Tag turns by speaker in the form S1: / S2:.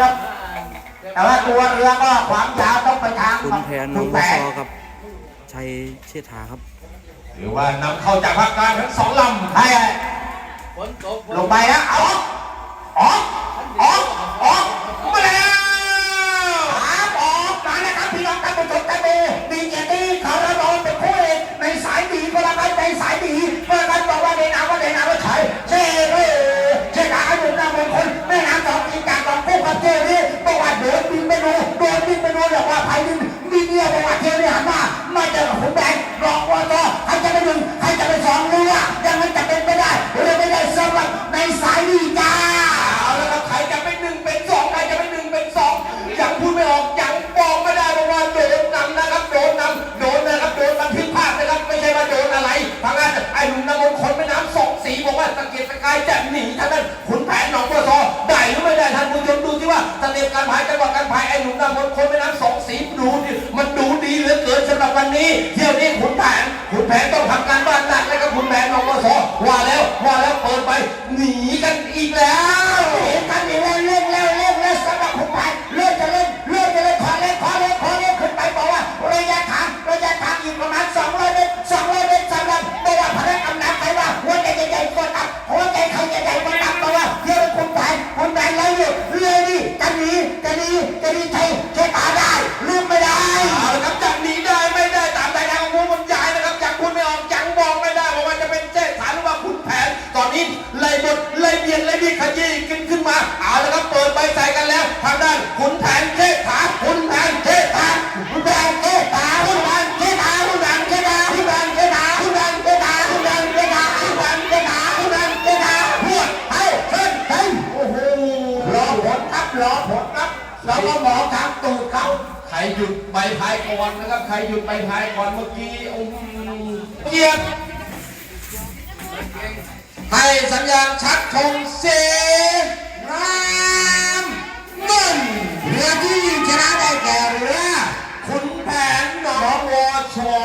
S1: ครับแต่ว่าตัวเรือก็ความยาวต้องไปทางคุณแผนน้องคุณวแผซ
S2: อนกับชัยเชษฐาครับ
S3: หรือว่านำเข้าจากภาคกลางทั้งสองลำ
S1: ให้ลงไปนะเอา
S3: ปการพายจังหวะกายไอ้หนุ่มน้ำมนคนแม่น้ำสองสีดูดิมันดูดีเหลือเกินสำหรับวันนี้ เที่ยวนี้ขุนแผนขุนแผนต้องทำการบ้าน
S1: จะหนีจะหนีใช่ใช่ตาได้ลืมไม่ได้เอา
S3: ละครับจับหนีได้ไม่ได้ตามใจทางของผู้บรรยายนะครับยังพูดไม่ออกยังบอกไม่ได้ว่ามันจะเป็นเจ๊ฐานหรือว่าขุนแผน ตอนนี้ไล่บทไล่เบียดไล่บียดขยี้ขึ้นขึ้นมาเอาละครับเปิดใบใส่กันแล้วทางด้านขุนแผนเจ๊ฐานขุนแผนเจ๊
S1: ฐานคุณแดงเกตาคุณแดงเกตาคุณแดงเกตาคุณแดงเกตาคุณแดงเกตาคุณแดงเกตาคุณแดงเกตาคุณแดงเกตาพวดให้เส้นเฮ้ย
S3: โอ้โหรอ
S1: ผลครับรอผล แล้วก็หมอถามตูดเขา
S3: ใครหยุดใบพายก่อนนะครับ ใครหยุดใบพายก่อนเมื่อกี้อุ้มเกียบให้สัญญาณชัดธงเส
S1: รามเงินเรือที่ชนะได้แก่เรือ
S3: ขุนแผนหมอวอชอ